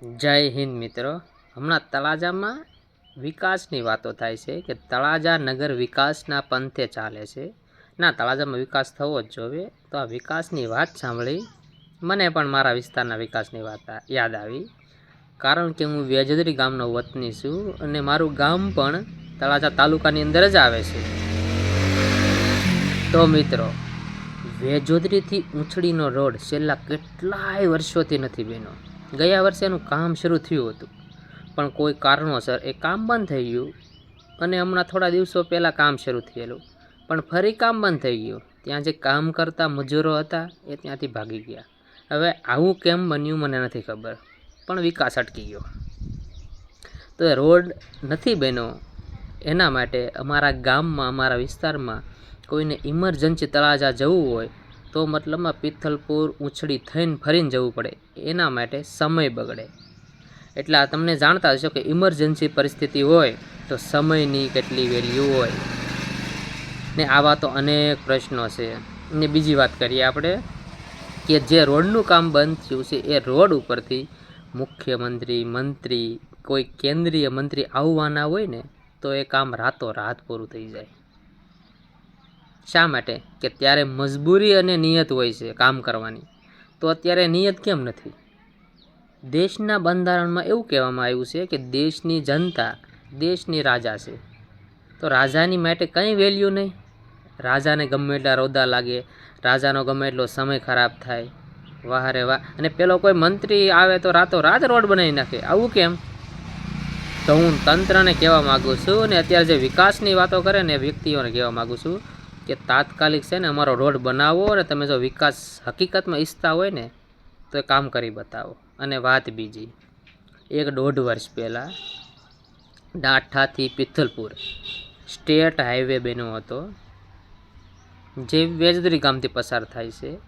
જય હિન્દ મિત્રો. હમણાં તળાજામાં વિકાસની વાતો થાય છે કે તળાજા નગર વિકાસના પંથે ચાલે છે. ના, તળાજામાં વિકાસ થવો જ જોવે તો આ વિકાસની વાત સાંભળી મને પણ મારા વિસ્તારના વિકાસની વાત યાદ આવી. કારણ કે હું વેજદરી ગામનો વતની છું અને મારું ગામ પણ તળાજા તાલુકાની અંદર જ આવે છે. તો મિત્રો, વેજોદરીથી ઊંછડીનો રોડ છેલ્લા કેટલાય વર્ષોથી નથી બન્યો. ગયા વર્ષે એનું કામ શરૂ થયું હતું. પણ કોઈ કારણોસર એ કામ બંધ થઈ ગયું અને હમણાં થોડા દિવસો પહેલાં કામ શરૂ થયેલું. પણ ફરી કામ બંધ થઈ ગયું. ત્યાં જે કામ કરતા મજૂરો હતા એ ત્યાંથી ભાગી ગયા. હવે આવું કેમ બન્યું મને નથી ખબર. પણ વિકાસ અટકી ગયો. તો રોડ નથી બન્યો. એના માટે અમારા ગામમાં, અમારા વિસ્તારમાં કોઈને ઇમરજન્સી તળાજા જવું હોય તો મતલબમાં પિથલપુર ઉછળી થઈને ફરીને જવું પડે. એના માટે સમય બગડે. એટલે આ તમને જાણતા હશો કે ઇમરજન્સી પરિસ્થિતિ હોય તો સમયની કેટલી વેલ્યુ હોય. ને આવા તો અનેક પ્રશ્નો છે. ને બીજી વાત કરીએ આપણે કે જે રોડનું કામ બંધ થયું છે, એ રોડ ઉપરથી મુખ્યમંત્રી, મંત્રી, કોઈ કેન્દ્રીય મંત્રી આવવાના હોય ને, તો એ કામ રાતો રાત પૂરું થઈ જાય. શા માટે? કે ત્યારે મજબૂરી અને નિયત હોય છે કામ કરવાની. તો અત્યારે નિયત કેમ નથી? દેશના બંધારણમાં એવું કહેવામાં આવ્યું છે કે દેશની જનતા દેશની રાજા છે. તો રાજાની માટે કંઈ વેલ્યુ નહીં? રાજાને ગમે એટલા રોદા લાગે, રાજાનો ગમે એટલો સમય ખરાબ થાય વાહ રે વાહ. અને પેલો કોઈ મંત્રી આવે તો રાતો રાત રોડ બનાવી નાખે. આવું કેમ? તો હું તંત્રને કહેવા માગું છું અને અત્યારે જે વિકાસની વાતો કરે ને વ્યક્તિઓને કહેવા માગું છું કે તાત્કાલિક છે ને અમારો રોડ બનાવો અને તમે જો વિકાસ હકીકતમાં ઈચ્છતા હોય ને, તો એ કામ કરી બતાવો. અને વાત બીજી, એક દોઢ વર્ષ પહેલાં ડાઠાથી પિથલપુર સ્ટેટ હાઈવે બન્યો હતો. જે વેજદરી ગામથી પસાર થાય છે.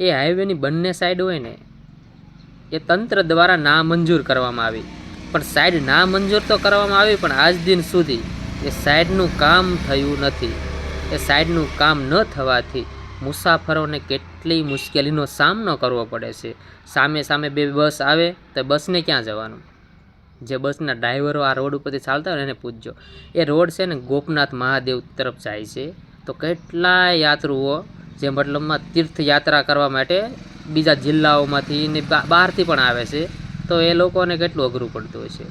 એ હાઈવેની બંને સાઈડ હોય ને, એ તંત્ર દ્વારા નામંજૂર કરવામાં આવી. પણ સાઈડ નામંજૂર તો કરવામાં આવી, પણ આજ દિન સુધી એ સાઈડનું કામ થયું નથી. એ સાઈડનું કામ ન થવાથી મુસાફરોને કેટલી મુશ્કેલીનો સામનો કરવો પડે છે. સામે સામે બે બસ આવે, તો બસને ક્યાં જવાનું? જે બસના ડ્રાઈવરો આ રોડ ઉપરથી ચાલતા હોય એને પૂછજો. એ રોડ છે ને ગોપનાથ મહાદેવ તરફ જાય છે. તો કેટલાય યાત્રુઓ, જે મતલબમાં તીર્થયાત્રા કરવા માટે બીજા જિલ્લાઓમાંથી ને બહારથી પણ આવે છે, તો એ લોકોને કેટલું અઘરું પડતું હોય છે.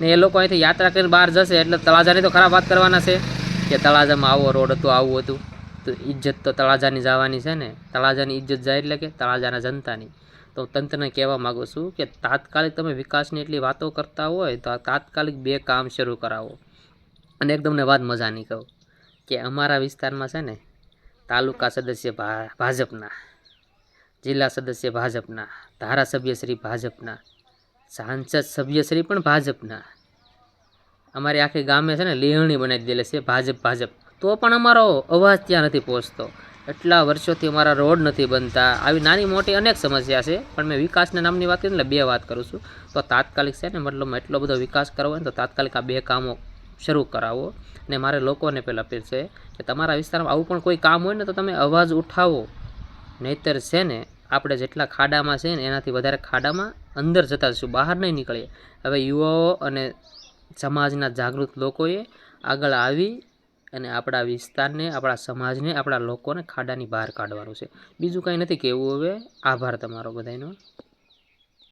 ને એ લોકો અહીંથી યાત્રા કરીને બહાર જશે એટલે તળાજાની તો ખરાબ વાત કરવાના છે. કે તળાજામાં આવો રોડ હતો, આવું હતું. તો ઇજ્જત તો તળાજાની જવાની છે ને. તળાજાની ઇજ્જત જાય એટલે કે તળાજાના જનતાની. તો તંત્રને કહેવા માગું છું કે તાત્કાલિક તમે વિકાસની એટલી વાતો કરતા હોય તો તાત્કાલિક બે કામ શરૂ કરાવો. અને એકદમ ને વાત મજાની કહું કે અમારા વિસ્તારમાં છે ને તાલુકા સદસ્ય ભાજપના, જિલ્લા સદસ્ય ભાજપના ધારાસભ્યશ્રી ભાજપના, સાંસદ સભ્યશ્રી પણ ભાજપના અમારી આખી ગામે છે ને લેહણી બનાવી દીધેલી છે, ભાજપ ભાજપ. તો પણ અમારો અવાજ ત્યાં નથી પહોંચતો. એટલા વર્ષોથી અમારા રોડ નથી બનતા. આવી નાની મોટી અનેક સમસ્યા છે, પણ મેં વિકાસના નામની વાત કરી એટલે બે વાત કરું છું. તો તાત્કાલિક છે ને મતલબ એટલો બધો વિકાસ કરવો હોય ને તો તાત્કાલિક આ બે કામો શરૂ કરાવો. ને મારે લોકોને પહેલાં અપીલ છે કે તમારા વિસ્તારમાં આવું પણ કોઈ કામ હોય ને તો તમે અવાજ ઉઠાવો. નહીતર છે ને આપણે જેટલા ખાડામાં છે ને એનાથી વધારે ખાડામાં અંદર જતા જશું બહાર નહીં નીકળીએ. હવે યુવાઓ અને સમાજના જાગૃત લોકોએ આગળ આવી અને આપણા વિસ્તારને, આપણા સમાજને, આપણા લોકોને ખાડાની બહાર કાઢવાનું છે. બીજું કાંઈ નથી, કહેવું હવે. આભાર તમારો બધાનો.